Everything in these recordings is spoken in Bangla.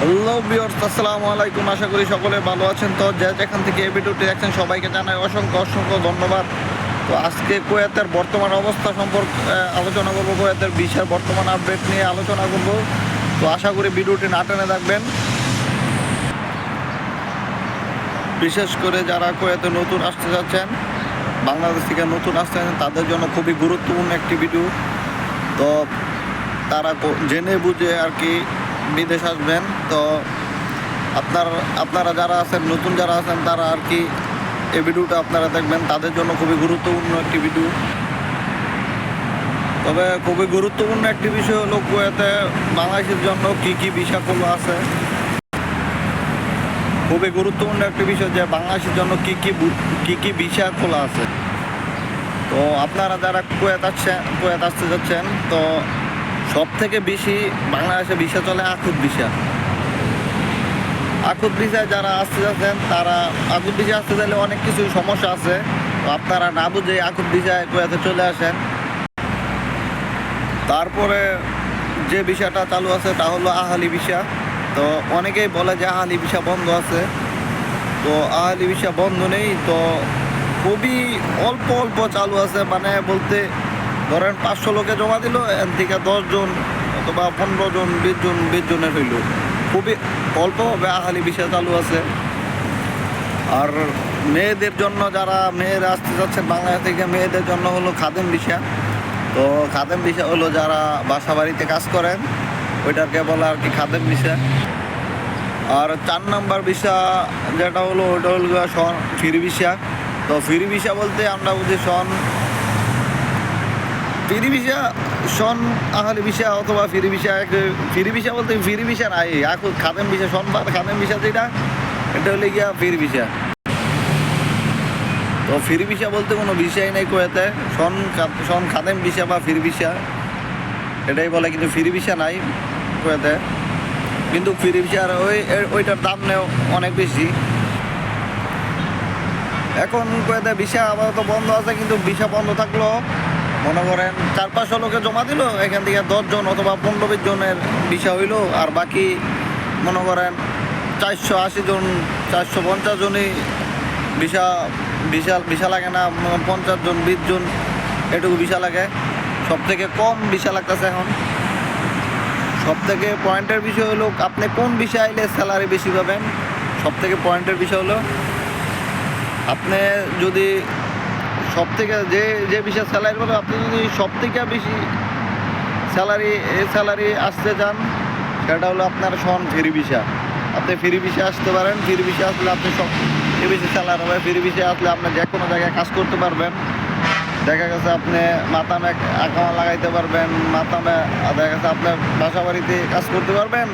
হ্যালো আসসালামু আলাইকুম। আশা করি সকলে ভালো আছেন। তো যে যেখান থেকে এই ভিডিওটি দেখছেন, সবাইকে জানাই অসংখ্য অসংখ্য ধন্যবাদ। তো আজকে কুয়েতের বর্তমান অবস্থা সম্পর্কে আলোচনা করব কুয়েতের বিশ্বের বর্তমান আপডেট নিয়ে আলোচনা করব। তো আশা করি ভিডিওটি না টেনে থাকবেন বিশেষ করে যারা কুয়েতে নতুন আসতে যাচ্ছেন, বাংলাদেশ থেকে নতুন আসতে যাচ্ছেন, তাদের জন্য খুবই গুরুত্বপূর্ণ একটি ভিডিও তো তারা জেনে বুঝে আর কি বিদেশ আসবেন, তো আপনার, আপনারা যারা আছেন, নতুন যারা আছেন, তারা আর কি এই ভিডিওটা আপনারা দেখবেন। তাদের জন্য খুবই গুরুত্বপূর্ণ একটি ভিডিও। তবে খুবই গুরুত্বপূর্ণ একটি বিষয় হলো কুয়েতে বাংলাদেশের জন্য কি কি বিষয়গুলো আছে। খুবই গুরুত্বপূর্ণ একটি বিষয় যে বাংলাদেশের জন্য কি কি কি কি বিষয় খোলা আছে। তো আপনারা যারা কুয়েত আসছেন কুয়েত আসতে যাচ্ছেন, তো সব থেকে বেশি বাংলাদেশে ভিসা চলে আকুত ভিসা। আকুত ভিসায় যারা আসতে যাচ্ছেন, তারা আকুত ভিসা আসতে চাইলে অনেক কিছু সমস্যা আছে। আপনারা না বুঝে আকুত ভিসায় কুয়েতে চলে আসেন। তারপরে যে বিষয়টা চালু আছে, তা হলো আহালি ভিসা। তো অনেকেই বলে যে আহালি ভিসা বন্ধ আছে। তো আহালি ভিসা বন্ধ নেই। তো খুবই অল্প অল্প চালু আছে। মানে বলতে ধরেন পাঁচশো লোকে জমা দিল এর থেকে দশজন অথবা পনেরো জন বিশ জন বিশ জনের হইল। খুবই অল্পভাবে আহালি ভিসা চালু আছে। আর মেয়েদের জন্য যারা মেয়েরা আসতে যাচ্ছেন বাংলাদেশ থেকে, মেয়েদের জন্য হলো খাদেম ভিসা তো খাদেম ভিসা হলো যারা বাসা বাড়িতে কাজ করেন, ওইটাকে বলে আর কি খাদেম ভিসা আর চার নাম্বার ভিসা যেটা হলো, ওইটা হলো সন ফ্রি ভিসা তো ফ্রি ভিসা বলতে আমরা বুঝি সন ফ্রি ভিসা সন আহালি ভিসা অথবা ফ্রি ভিসা ফ্রি ভিসা বলতে ফ্রি ভিসা নাই এখন খাদেম ভিসা সন বা খাদেম ভিসা যেটা, এটা হলে গিয়া ফ্রি ভিসা। তো ফ্রি ভিসা বলতে কোনো ভিসাই নেই কোয়েতে সন সন খাদেম ভিসা বা ফ্রি ভিসা, এটাই বলে, কিন্তু ফ্রি ভিসা নাই কোয়েতে। কিন্তু ফ্রি ভিসার ওই ওইটার দাম নেও অনেক বেশি। এখন কোয়েতে ভিসা আপাতত বন্ধ আছে, কিন্তু ভিসা বন্ধ থাকলেও মনে করেন চার পাঁচশো লোকে জমা দিল, এখান থেকে দশজন অথবা পনেরো বিশ জনের ভিসা হইল, আর বাকি মনে করেন চারশো আশি জন, চারশো পঞ্চাশ জনই ভিসা ভিসা ভিসা লাগে না পঞ্চাশ জন, বিশ জন, এটুকু ভিসা লাগে। সব থেকে কম ভিসা লাগতেছে এখন। সব থেকে পয়েন্টের বিষয় হলো আপনি কোন বিষয় আইলে স্যালারি বেশি পাবেন? সব থেকে পয়েন্টের বিষয় হলো, আপনি যদি সব থেকে যে যে বিষয় স্যালারি পাবেন আপনি যদি সব থেকে বেশি স্যালারি স্যালারি আসতে চান, সেটা হলো আপনার সন ফ্রি ভিসা আপনি ফ্রি ভিসা আসতে পারেন, ফ্রি ভিসা আসলে আপনি সব ফ্রি বেশি স্যালারি হবে, ফ্রি ভিসা আসলে আপনি যে কোনো জায়গায় কাজ করতে পারবেন। দেখা গেছে আপনি মাতামে আকামা লাগাইতে পারবেন মাতামে দেখা গেছে আপনার বাসা বাড়িতে কাজ করতে পারবেন।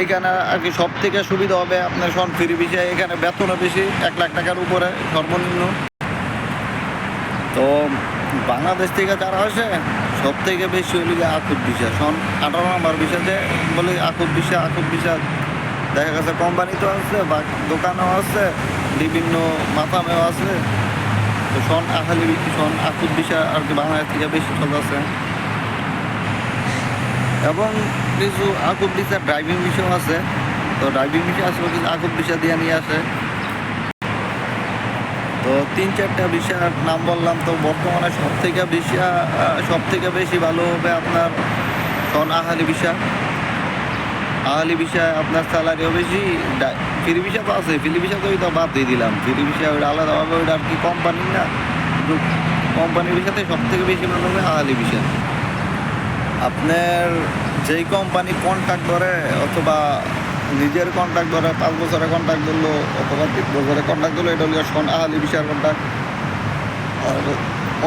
এইখানে আর কি সব থেকে সুবিধা হবে আপনার সন ফ্রি বিষয় এখানে বেতনও বেশি, এক লাখ টাকার উপরে সর্বনিম্ন। তো বাংলাদেশ থেকে যারা আসে সব থেকে বেশি গিয়ে আকুত বিষয় সন আঠারো নম্বর বিষয়তে বলে আকুত বিষয় আকুত বিষয় দেখা গেছে কোম্পানিতেও আছে, বা দোকানেও আছে, বিভিন্ন মাথামেও আছে। তো সন আখালি সন আকুত বিষয় আর কি বাংলাদেশ থেকে বেশি চলতেছে এবং কিছু আকুব দিশা ড্রাইভিং বিষয় আছে। তো ড্রাইভিং বিষয় আসলে কিছু আকুব বিষয় দিয়ে নিয়ে আসে। তো তিন চারটা বিষয়ের নাম বললাম তো বর্তমানে সব থেকে বেশি সব থেকে বেশি ভালো হবে আপনার সন আহালি বিষয় আহালি বিষয় আপনার স্যালারিও বেশি ফ্রি বিষয় তো আছে, ফ্রি বিষয় তো ওইটা বাদ দিয়ে দিলাম। ফ্রি বিষয় ওইটা আলাদাভাবে ওইটা আর কি কোম্পানির না কোম্পানির বিষয়তে সব থেকে বেশি ভালো হবে আহালি বিষয় আপনার যেই কোম্পানি কন্ট্যাক্ট করে অথবা নিজের কন্ট্যাক্ট ধরে, পাঁচ বছরের কন্ট্যাক্ট ধরলো, অথবা তিন বছরের কন্ট্যাক্ট ধরলো, এটা হলো সন আহালি বিষয়ের কন্ট্যাক্ট আর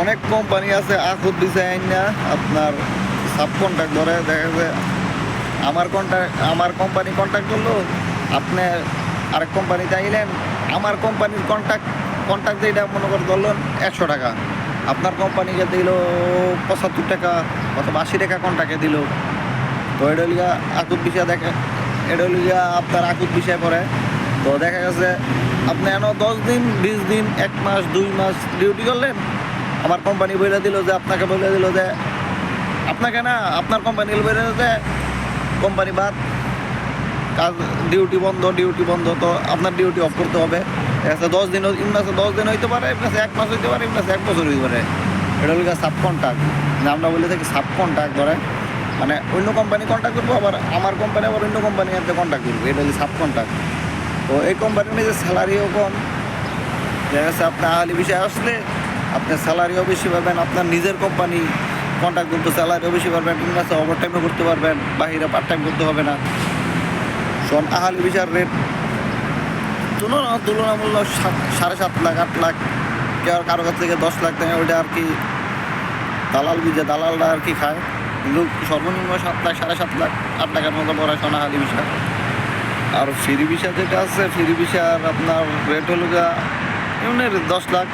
অনেক কোম্পানি আছে, আখুদ ডিজাইন না আপনার সাব কন্ট্যাক্ট ধরে, দেখা যাচ্ছে আমার কন্ট্যাক্ট আমার কোম্পানি কন্ট্যাক্ট করল আপনি আরেক কোম্পানিতে আইলেন, আমার কোম্পানির কন্ট্যাক্ট কন্ট্যাক্ট যেটা মনে করে ধরলেন একশো টাকা। আপনার কোম্পানিকে দিল পঁচাত্তর টাকা অথবা আশি টাকা কন্ট্যাক্টে দিল। তো এটা আকুত বিষয় দেখে এটা লিগা আপনার আকুত বিষয় পড়ে তো দেখা গেছে, আপনি এন দশ দিন, বিশ দিন, এক মাস, দুই মাস ডিউটি করলেন, আমার কোম্পানি বইলে দিল যে, আপনাকে বলে দিল যে, আপনাকে না, আপনার কোম্পানি বলে যে কোম্পানি বাদ, কাজ ডিউটি বন্ধ ডিউটি বন্ধ, তো আপনার ডিউটি অফ করতে হবে। দশ দিন আছে দশ দিন হইতে পারে আছে এক মাস হইতে পারে আছে এক বছর হইতে পারে। এটা হলো সাব কন্ট্যাক্ট আমরা বলে থাকি সাব কন্ট্যাক্ট ধরে মানে অন্য কোম্পানি কন্ট্যাক্ট করব, আবার আমার কোম্পানি আবার অন্য কোম্পানি সাথে কন্ট্যাক্ট করব, এটা হচ্ছে সাব কন্ট্যাক্ট তো এই কোম্পানির নিজের স্যালারিও কম। দেখা যাচ্ছে আপনি আহালি বিষয় আসলে আপনার স্যালারিও বেশি পাবেন, আপনার নিজের কোম্পানি কন্ট্যাক্ট করতে স্যালারিও বেশি পারবেন, ঠিক আছে ওভার টাইমও করতে পারবেন, বাহিরে পার্ট টাইম করতে হবে না। শোন, আহালি বিষয়ের রেট তুলনা তুলনামূলক সাত সাড়ে সাত লাখ, আট লাখ, কেউ কারও কাছ থেকে দশ লাখ টাকা ওইটা আর কি দালাল বিজে দালালরা আর কি খায়। সর্বনিম্ন সাত লাখ, সাড়ে সাত লাখ, আট লাখের মতো পড়ায় সোনাহালি বিষয় আর ফ্রি ভিসা যেটা আছে, ফ্রি ভিসার আপনার রেট হলো গা এমনি দশ লাখ।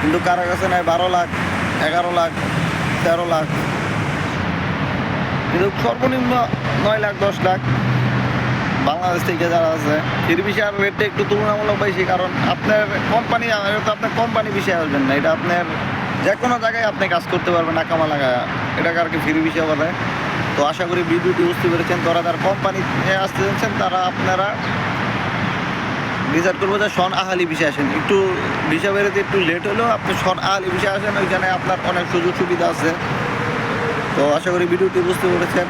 কিন্তু কারও কাছে নেয় বারো লাখ, এগারো লাখ, তেরো লাখ। কিন্তু সর্বনিম্ন নয় লাখ, দশ লাখ। বাংলাদেশ থেকে যারা আছে, ফ্রি ভিসার রেটটা একটু তুলনামূলক বেশি, কারণ আপনার কোম্পানি তো আপনার কোম্পানি বিষয়ে আসবেন না, এটা আপনার যে কোনো জায়গায় আপনি কাজ করতে পারবেন আকামা লাগা। এটাকে আর কি ফ্রি ভিসা বলে? তো আশা করি ভিডিওটি বুঝতে পেরেছেন। তারা যারা কোম্পানি আসতে যাচ্ছেন, তারা আপনারা ডিসাইড করব যে শন আহালি বিষয় আসেন। একটু ভিসা বেরোতে একটু লেট হলেও আপনি শন আহালি বিষয় আসেন, ওইখানে আপনার অনেক সুযোগ সুবিধা আছে। তো আশা করি ভিডিওটি বুঝতে পেরেছেন।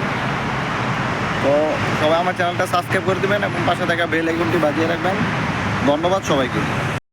তো সবাই আমার চ্যানেলটা সাবস্ক্রাইব করে দেবেন এবং পাশে থাকা বেল আইকনটি বাজিয়ে রাখবেন। ধন্যবাদ সবাইকে।